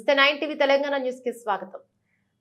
చూస్తే nine TV Telangana న్యూస్కి స్వాగతం.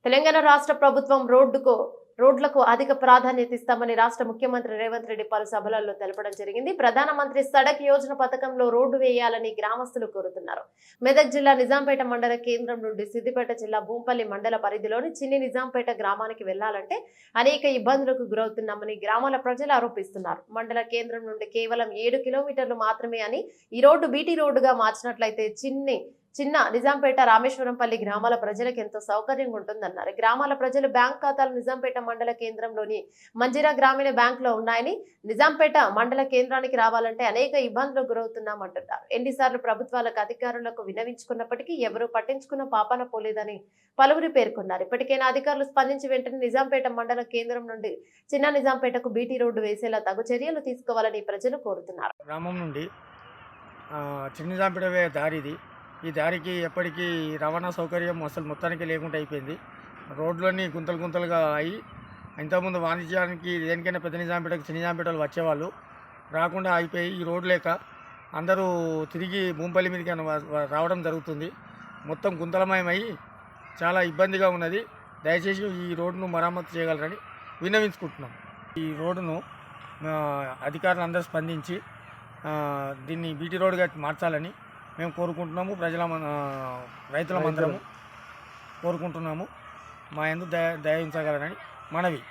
తెలంగాణ రాష్ట్ర ప్రభుత్వం రోడ్డుకు రోడ్లకు అధిక ప్రాధాన్యత ఇస్తామని రాష్ట్ర ముఖ్యమంత్రి రేవంత్ రెడ్డి పలు సభలలో తెలపడం జరిగింది. ప్రధానమంత్రి సడక్ యోజన పథకంలో రోడ్డు వేయాలని గ్రామస్తులు కోరుతున్నారు. మెదక్ జిల్లా నిజాంపేట మండల కేంద్రం నుండి సిద్దిపేట జిల్లా భూంపల్లి మండల పరిధిలోని చిన్ని నిజాంపేట గ్రామానికి వెళ్ళాలంటే అనేక ఇబ్బందులకు గురవుతున్నామని గ్రామాల ప్రజలు ఆరోపిస్తున్నారు. మండల కేంద్రం నుండి కేవలం ఏడు కిలోమీటర్లు మాత్రమే అని ఈ రోడ్డు బీటీ రోడ్డుగా మార్చినట్లయితే చిన్ని చిన్న నిజాంపేట రామేశ్వరంపల్లి గ్రామాల ప్రజలకు ఎంతో సౌకర్యంగా ఉంటుందన్నారు. గ్రామాల ప్రజలు బ్యాంక్ ఖాతాలు నిజాంపేట మండల కేంద్రంలోని మంజిరా గ్రామీణ బ్యాంక్లో ఉన్నాయని నిజాంపేట మండల కేంద్రానికి రావాలంటే అనేక ఇబ్బందులకు గురవుతున్నామంటున్నారు. ఎన్నిసార్లు ప్రభుత్వాలకు అధికారులకు వినవించుకున్నప్పటికీ ఎవరూ పట్టించుకున్న పాపాన పోలేదని పలువురు పేర్కొన్నారు. ఇప్పటికైనా అధికారులు స్పందించి వెంటనే నిజాంపేట మండల కేంద్రం నుండి చిన్న నిజాంపేటకు బీటీ రోడ్డు వేసేలా తగు చర్యలు తీసుకోవాలని ప్రజలు కోరుతున్నారు. గ్రామం నుండి దారి ఇది ఈ దారికి ఎప్పటికీ రవాణా సౌకర్యం అసలు మొత్తానికి లేకుండా అయిపోయింది. రోడ్లన్నీ గుంతలు గుంతలుగా అయ్యి ఇంతకుముందు వాణిజ్యానికి దేనికైనా పెద్ద నిజాంపేటకు చిన్న నిజాంపేటలు వచ్చేవాళ్ళు. రాకుండా అయిపోయి ఈ రోడ్ లేక అందరూ తిరిగి భూంపల్లి మీదకి రావడం జరుగుతుంది. మొత్తం గుంతలమయమై చాలా ఇబ్బందిగా ఉన్నది. దయచేసి ఈ రోడ్డును మరమ్మతు చేయగలరని విన్నవించుకుంటున్నాం. ఈ రోడ్డును అధికారులందరూ అధికారులు అందరూ స్పందించి దీన్ని బీటీ రోడ్గా మార్చాలని మేము కోరుకుంటున్నాము ప్రజల రైతుల. మందరము కోరుకుంటున్నాము. మా ఎందు దయ దయ ఉంచగలరని మనవి.